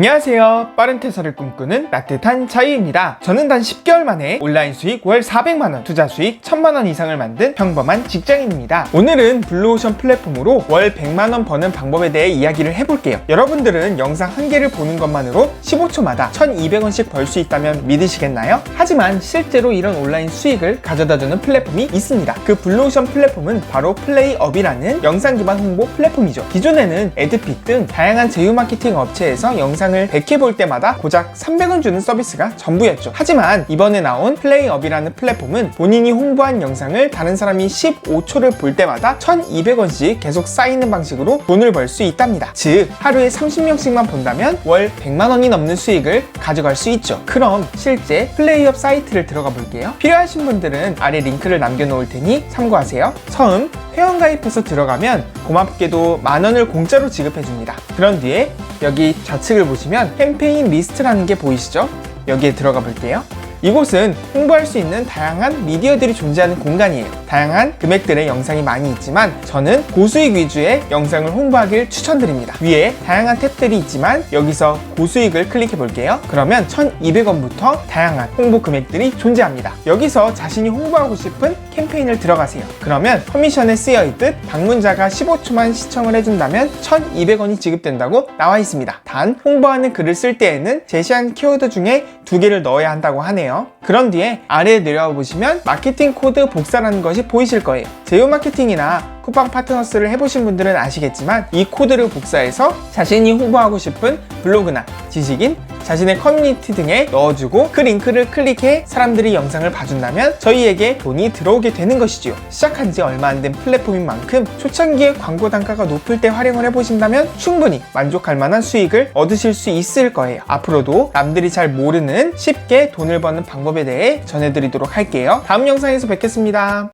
안녕하세요. 빠른 퇴사를 꿈꾸는 따뜻한 차이입니다. 저는 단 10개월 만에 온라인 수익 월 400만원, 투자 수익 1000만원 이상을 만든 평범한 직장인입니다. 오늘은 블루오션 플랫폼으로 월 100만원 버는 방법에 대해 이야기를 해볼게요. 여러분들은 영상 한 개를 보는 것만으로 15초마다 1200원씩 벌 수 있다면 믿으시겠나요? 하지만 실제로 이런 온라인 수익을 가져다주는 플랫폼이 있습니다. 그 블루오션 플랫폼은 바로 플레이업이라는 영상 기반 홍보 플랫폼이죠. 기존에는 에드픽 등 다양한 제휴 마케팅 업체에서 영상 을 100회 볼 때마다 고작 300원 주는 서비스가 전부였죠. 하지만 이번에 나온 플레이업이라는 플랫폼은 본인이 홍보한 영상을 다른 사람이 15초를 볼 때마다 1200원씩 계속 쌓이는 방식으로 돈을 벌 수 있답니다. 즉, 하루에 30명씩만 본다면 월 100만원이 넘는 수익을 가져갈 수 있죠. 그럼 실제 플레이업 사이트를 들어가 볼게요. 필요하신 분들은 아래 링크를 남겨놓을 테니 참고하세요. 처음 회원가입해서 들어가면 고맙게도 만원을 공짜로 지급해줍니다. 그런 뒤에 여기 좌측을 보시면 캠페인 리스트라는 게 보이시죠? 여기에 들어가 볼게요. 이곳은 홍보할 수 있는 다양한 미디어들이 존재하는 공간이에요. 다양한 금액들의 영상이 많이 있지만 저는 고수익 위주의 영상을 홍보하길 추천드립니다. 위에 다양한 탭들이 있지만 여기서 고수익을 클릭해 볼게요. 그러면 1200원부터 다양한 홍보 금액들이 존재합니다. 여기서 자신이 홍보하고 싶은 캠페인을 들어가세요. 그러면 커미션에 쓰여 있듯 방문자가 15초만 시청을 해준다면 1200원이 지급된다고 나와 있습니다. 단 홍보하는 글을 쓸 때에는 제시한 키워드 중에 두 개를 넣어야 한다고 하네요. 그런 뒤에 아래에 내려와 보시면 마케팅 코드 복사라는 것이 보이실 거예요. 제휴 마케팅이나 쿠팡 파트너스를 해보신 분들은 아시겠지만 이 코드를 복사해서 자신이 홍보하고 싶은 블로그나 지식인, 자신의 커뮤니티 등에 넣어주고 그 링크를 클릭해 사람들이 영상을 봐준다면 저희에게 돈이 들어오게 되는 것이지요. 시작한 지 얼마 안 된 플랫폼인 만큼 초창기에 광고 단가가 높을 때 활용을 해보신다면 충분히 만족할 만한 수익을 얻으실 수 있을 거예요. 앞으로도 남들이 잘 모르는 쉽게 돈을 버는 방법에 대해 전해드리도록 할게요. 다음 영상에서 뵙겠습니다.